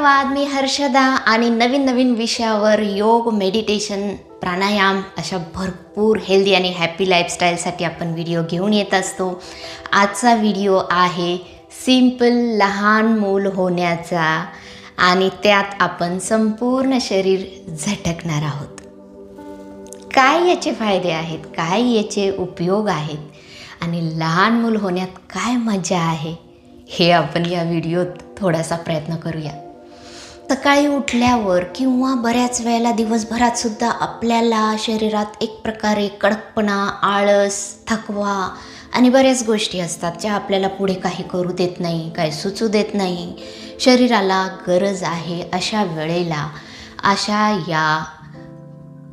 धन्यवाद मी हर्षदा आणि नवीन नवीन विषयावर योग मेडिटेशन प्राणायाम अशा भरपूर हेल्दी आणि हॅपी लाईफस्टाईलसाठी आपण व्हिडिओ घेऊन येत असतो. आजचा व्हिडिओ आहे सिंपल लहान मूल होण्याचा आणि त्यात आपण संपूर्ण शरीर झटकणार आहोत. काय याचे फायदे आहेत? काय याचे उपयोग आहेत? आणि लहान मूल होण्यात काय मजा आहे? हे आपण या व्हिडिओत थोडासा प्रयत्न करूया. सकाळी उठल्यावर किंवा बऱ्याच वेळेला दिवसभरात सुद्धा आपल्याला शरीरात एक प्रकारे कडकपणा आळस थकवा आणि बऱ्याच गोष्टी असतात ज्या आपल्याला पुढे काही करू देत नाही काही सुचू देत नाही. शरीराला गरज आहे अशा वेळेला अशा या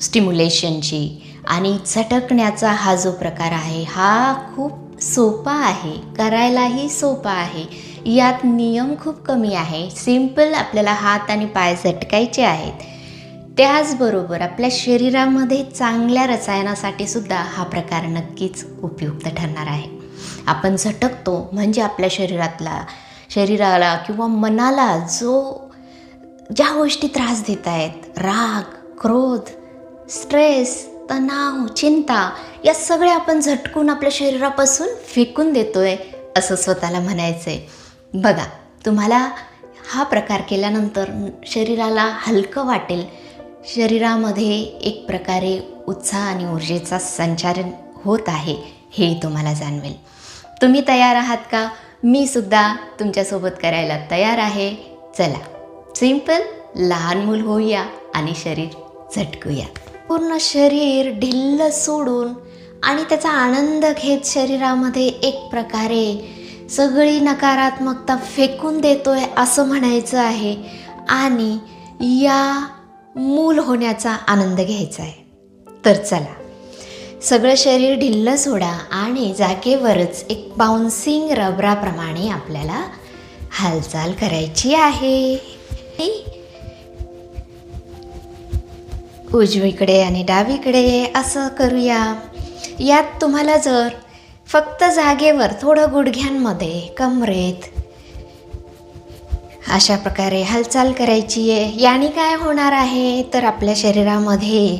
स्टिम्युलेशनची आणि झटकण्याचा हा जो प्रकार आहे हा खूप सोपा आहे करायलाही सोपा आहे. यात नियम खूप कमी आहे. सिंपल आपल्याला हात आणि पाय झटकायचे आहेत. त्याचबरोबर आपल्या शरीरामध्ये चांगल्या रसायनासाठी सुद्धा हा प्रकार नक्कीच उपयुक्त ठरणार आहे. आपण झटकतो म्हणजे आपल्या शरीरातला शरीराला किंवा मनाला जो ज्या गोष्टी त्रास देत आहेत राग क्रोध स्ट्रेस तणाव चिंता या सगळ्या आपण झटकून आपल्या शरीरापासून फेकून देतोय असं स्वतःला म्हणायचं आहे बघा तुम्हाला हा प्रकार केल्यानंतर शरीराला हलकं वाटेल. शरीरामध्ये एक प्रकारे उत्साह आणि ऊर्जेचा संचार होत आहे हे तुम्हाला जाणवेल. तुम्ही तयार आहात का? मी सुद्धा तुमच्यासोबत करायला तयार आहे. चला सिंपल लहान मूल होऊया आणि शरीर झटकूया. पूर्ण शरीर ढिल्ल सोडून आणि त्याचा आनंद घेत शरीरामध्ये एक प्रकारे सगळी नकारात्मकता फेकून देतोय असं म्हणायचं आहे आणि या मूल होण्याचा आनंद घ्यायचा आहे. तर चला सगळं शरीर ढिल्ल सोडा आणि जागेवरच एक बाउन्सिंग रबराप्रमाणे आपल्याला हालचाल करायची आहे. उजवीकडे आणि डावीकडे असं करूया. यात तुम्हाला जर फक्त जागेवर थोडं गुडघ्यांमध्ये कमरेत. अशा प्रकारे हालचाल करायची आहे. याने काय होणार आहे? तर आपल्या शरीरामध्ये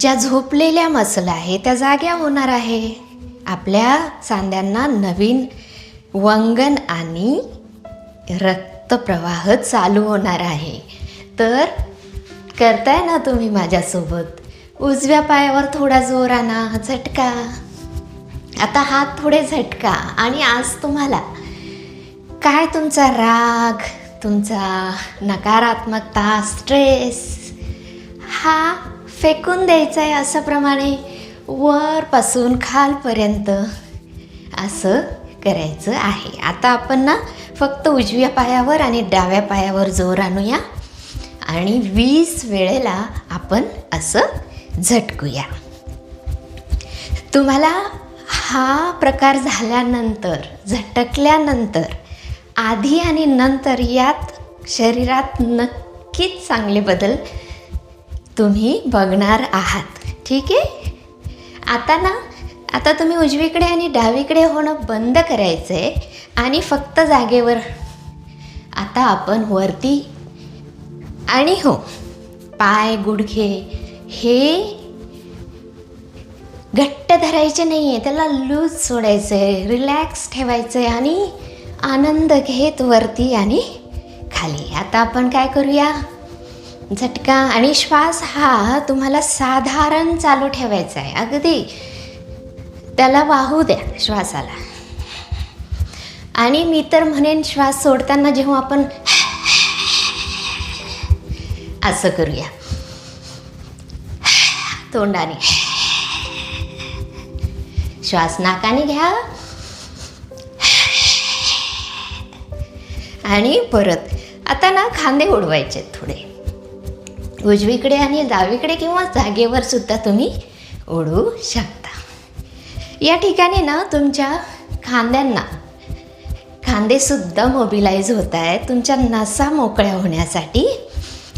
ज्या झोपलेल्या मसल आहे त्या जाग्या होणार आहे. आपल्या सांध्यांना नवीन वंगण आणि रक्तप्रवाह चालू होणार आहे. तर करताय ना तुम्ही माझ्यासोबत? उजव्या पायावर थोडा जोर आणा झटका. आता हात थोडे झटका आणि आज तुम्हाला काय तुमचा राग तुमचा नकारात्मकता स्ट्रेस हा फेकून द्यायचा आहे असं प्रमाणे वरपासून खालपर्यंत असं करायचं आहे. आता आपण ना फक्त उजव्या पायावर आणि डाव्या पायावर जोर आणूया आणि वीस वेळेला आपण असं झटकूया. तुम्हाला हा प्रकार झाल्यानंतर झटकल्यानंतर आधी आणि नंतर यात शरीरात नक्कीच चांगले बदल तुम्ही बघणार आहात. ठीक आहे? आता ना आता तुम्ही उजवीकडे आणि डावीकडे होणं बंद करायचं आहे आणि फक्त जागेवर. आता आपण वरती. आणि हो पाय गुडघे हे घट्ट धरायचे नाही आहे त्याला लूज सोडायचं आहे रिलॅक्स ठेवायचं आहे आणि आनंद घेत वरती आणि खाली. आता आपण काय करूया? झटका आणि श्वास हा तुम्हाला साधारण चालू ठेवायचा आहे अगदी त्याला वाहू द्या श्वासाला. आणि मी तर म्हणेन श्वास सोडताना जेव्हा आपण असं करूया. तोंडाने. श्वास नाकाने घ्या. आणि परत आता ना खांदे उडवायचे थोडे. उजवीकडे आणि डावीकडे किंवा जागेवर सुद्धा तुम्ही ओढू शकता. या ठिकाणी ना तुमच्या खांद्यांना खांदेसुद्धा मोबिलाईज होत आहे तुमच्या नसा मोकळ्या होण्यासाठी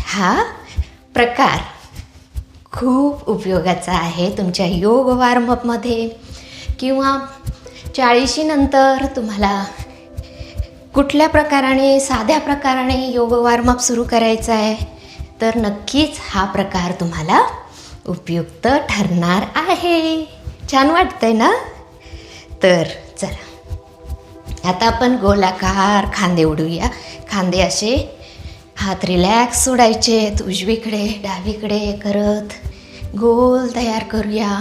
हा प्रकार खूप उपयोगाचा आहे तुमच्या योग वॉर्मअपमध्ये किंवा चाळीशीनंतर तुम्हाला कुठल्या प्रकाराने साध्या प्रकाराने योग वॉर्मअप सुरू करायचा आहे तर नक्कीच हा प्रकार तुम्हाला उपयुक्त ठरणार आहे. छान वाटतंय ना? तर चला. आता आपण गोलाकार खांदे उडूया. खांदे असे हात रिलॅक्स सोडायचे उजवीकडे डावीकडे करत गोल तयार करूया.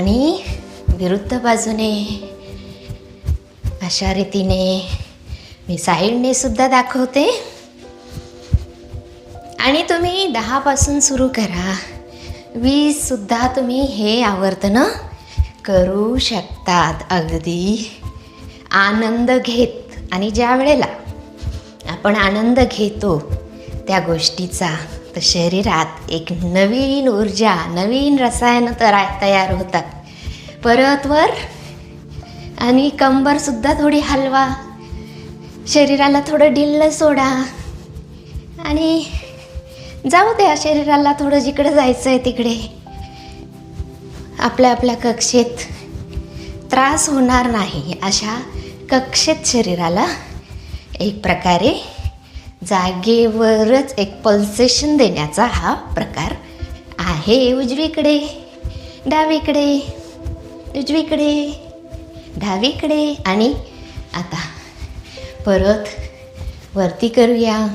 आणि विरुद्ध बाजूने अशा रीतीने मी साईडने सुद्धा दाखवते. आणि तुम्ही दहापासून सुरू करा. वीससुद्धा तुम्ही हे आवर्तनं करू शकतात. अगदी आनंद घेत. आणि ज्या वेळेला आपण आनंद घेतो त्या गोष्टीचा तर शरीरात एक नवीन ऊर्जा नवीन रसायनं तर तयार होतात. परत वर आणि कंबरसुद्धा थोडी हलवा. शरीराला थोडं ढिल्लं सोडा. आणि जाऊ द्या शरीराला थोडं जिकडे जायचं आहे तिकडे. आपल्या आपल्या कक्षेत त्रास होणार नाही अशा कक्षेत शरीराला एक प्रकारे जागेवरच एक पल्सेशन देण्याचा हा प्रकार आहे उजवीकडे डावीकडे उजवीकडे डावीकडे आणि आता परत वरती करूया.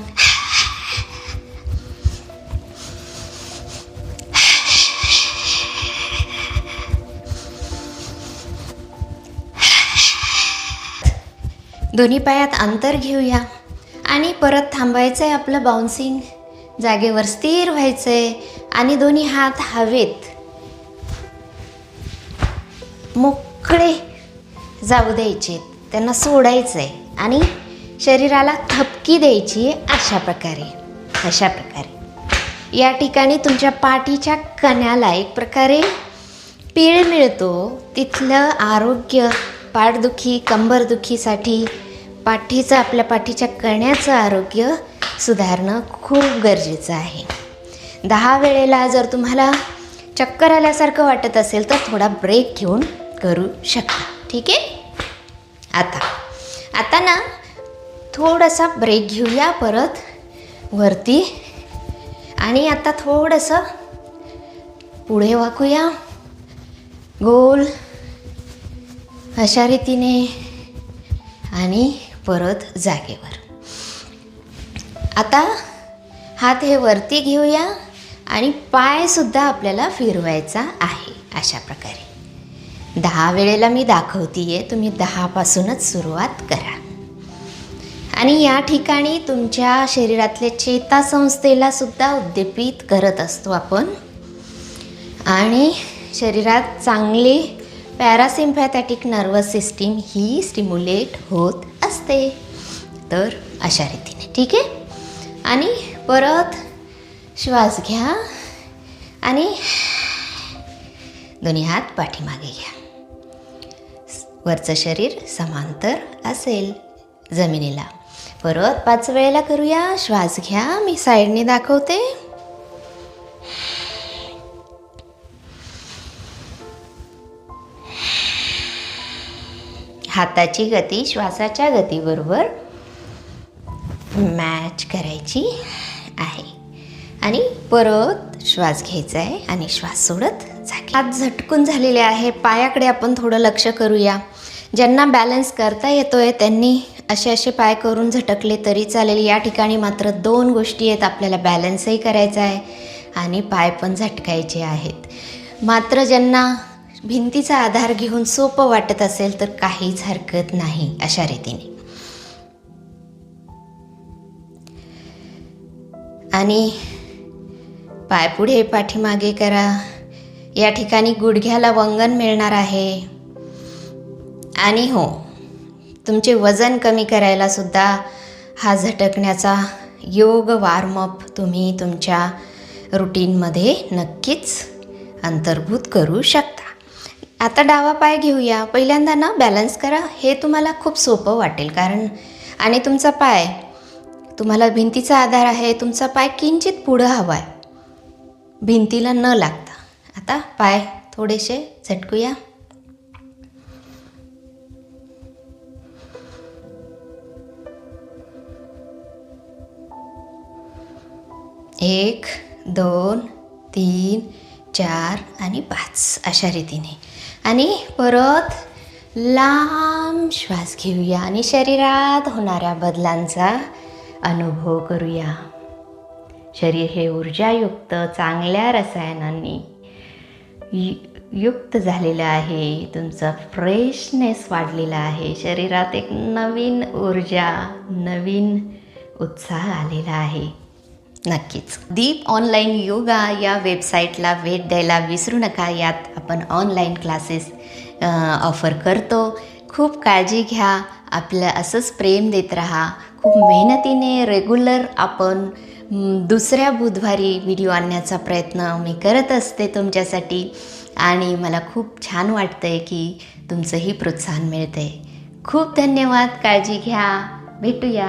दोन्ही पायात अंतर घेऊया. आणि परत थांबायचं आहे आपलं बाउन्सिंग जागेवर स्थिर व्हायचं आहे आणि दोन्ही हात हवेत. मोकळे जाऊ द्यायचे. त्यांना सोडायचं आहे आणि शरीराला थपकी द्यायची आहे अशा प्रकारे. अशा प्रकारे. या ठिकाणी तुमच्या पाठीच्या कण्याला एक प्रकारे पीळ मिळतो. तिथलं आरोग्य पाठदुखी कंबरदुखीसाठी पाठीचं आपल्या पाठीच्या कण्याचं आरोग्य सुधारणं खूप गरजेचं आहे. दहा वेळेला जर तुम्हाला चक्कर आल्यासारखं वाटत असेल तर थोडा ब्रेक घेऊन करू शकता. ठीक आहे? आता आता ना थोडासा ब्रेक घेऊया परत वरती. आणि आता थोडंसं पुढे वाकूया. गोल अशा रीतीने. आणि परत जागेवर. आता हात हे वरती घेऊया आणि पायसुद्धा आपल्याला फिरवायचा आहे अशा प्रकारे. दहा वेळेला मी दाखवते आहे तुम्ही दहापासूनच सुरुवात करा. आणि या ठिकाणी तुमच्या शरीरातल्या चेतासंस्थेला सुद्धा उद्दीपित करत असतो आपण. आणि शरीरात चांगली पॅरासिम्पॅथॅटिक नर्वस सिस्टीम ही स्टिम्युलेट होत असते. तर अशा रीतीने ठीक आहे? आणि परत श्वास घ्या आणि दोन्ही हात पाठीमागे घ्या. वरचं शरीर समांतर असेल जमिनीला. परत पाच वेळेला करूया. श्वास घ्या. मी साईडने दाखवते. हाताची गती श्वासाच्या गतीबरोबर मॅच करायची आहे. आणि परत श्वास घ्यायचा आहे आणि श्वास सोडत जागे. हात झटकून झालेले आहे. पायाकडे आपण थोडं लक्ष करूया. ज्यांना बॅलन्स करता येतो आहे त्यांनी असे असे पाय करून झटकले तरी चालेल. या ठिकाणी मात्र दोन गोष्टी आहेत. आपल्याला बॅलन्सही करायचा आहे आणि पाय पण झटकायचे आहेत. मात्र ज्यांना भिंतीचा आधार घेऊन सोपं वाटत असेल तर काहीच हरकत नाही अशा रीतीने. आणि पाय पुढे पाठीमागे करा. या ठिकाणी गुडघ्याला वंगण मिळणार आहे. आणि हो तुमचे वजन कमी करायला सुद्धा हा झटकण्याचा योग वॉर्मअप तुम्ही तुमच्या रुटीनमध्ये नक्कीच अंतर्भूत करू शकता. आता डावा पाय घेऊया. पहिल्यांदा ना बॅलन्स करा. हे तुम्हाला खूप सोपं वाटेल कारण आणि तुमचा पाय तुम्हाला भिंतीचा आधार आहे. तुमचा पाय किंचित पुढं हवा आहे भिंतीला न लागता. आता पाय थोडेसे झटकूया. एक दोन तीन चार आणि पाच अशा रीतीने. आणि परत लांब श्वास घेऊया आणि शरीरात होणाऱ्या बदलांचा अनुभव करूया. शरीर हे ऊर्जायुक्त चांगल्या रसायनांनी यु- युक्त झालेलं आहे. तुमचा फ्रेशनेस वाढलेला आहे. शरीरात एक नवीन ऊर्जा नवीन उत्साह आलेला आहे. नक्कीच. दीप ऑनलाईन योगा या वेबसाईटला भेट द्यायला विसरू नका. यात आपण ऑनलाईन क्लासेस ऑफर करतो. खूप काळजी घ्या. आपलं असंच प्रेम देत राहा. खूप मेहनतीने रेग्युलर आपण दुसऱ्या बुधवारी व्हिडिओ आणण्याचा प्रयत्न मी करत असते तुमच्यासाठी. आणि मला खूप छान वाटतं आहे की तुमचंही प्रोत्साहन मिळतं आहे खूप धन्यवाद. काळजी घ्या. भेटूया.